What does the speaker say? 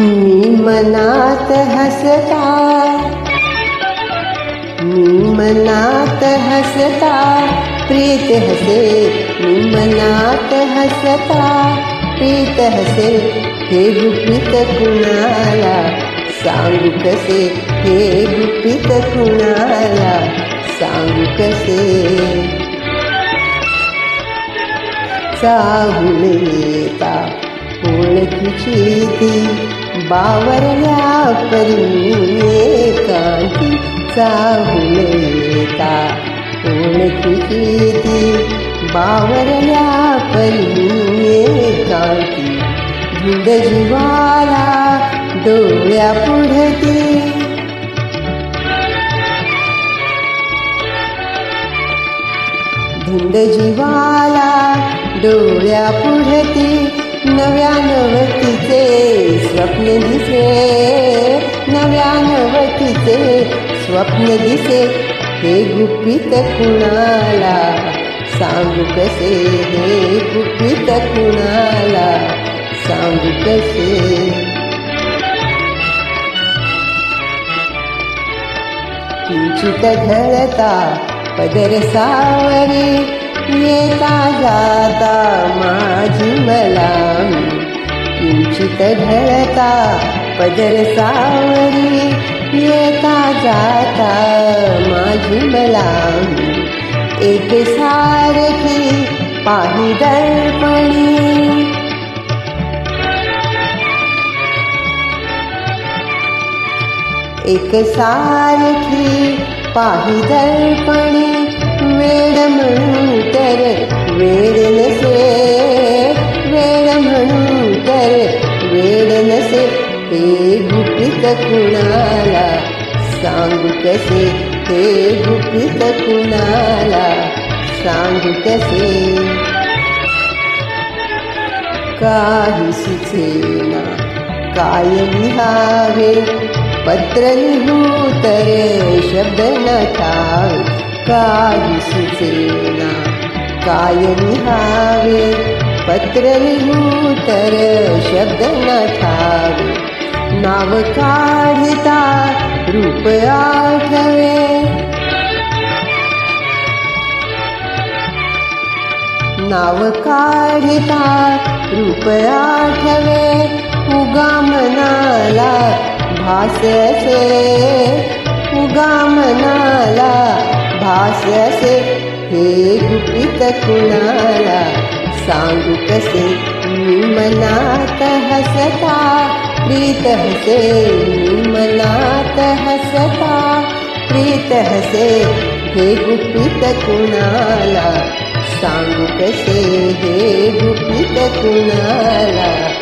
मी मनात हसता. मी मनात हसता. प्रीत हसे मी मनात हसता. प्रीत हसे हे गुपित कुणाला? सांगू कसे हे गुपित कुणाला? सांगू कसे? चाहून येता ओळखीची ती? बावरल्या परी एकांती चाहून येता ओळखीची ती बावरल्या परी एकांती धुंद जीवाला डोळ्या पुढती धुंद जीवाला डोळ्या पुढती नव्या नवतीचे स्वप्न दिसे. नव्या नवतीचे स्वप्न दिसे. हे गुपित कुणाला? सांगू कसे हे गुपित कुणाला? सांगू कसे? किंचित ढळता पदर सावरी. येता जाता माझी मला किंचित ढळता पदर सावरी येता जाता माझी मला एक सारखी पाही दर्पणी. एक सारखी पाही दर्पणी. वेण मे ने वेण मन वेळनसे ते गुपित कुणाला गुपीत कुणालाय लिहा पत्र लिहुतरे शब्द न खाल काही सुचेना काय लिहावे पत्र लिहू तर शब्द नठावे. नाव काढता रूप आठवे. नाव काढता रूप आठवे. उगा मनाला भास असे. उगा मनाला भास असे हे गुपित कुणाला सांगू कसे? मी मनात हसता प्रीत हसे मी मनात हसता प्रीत हसे हे गुपित कुणाला सांगू कसे? हे गुपित कुणाला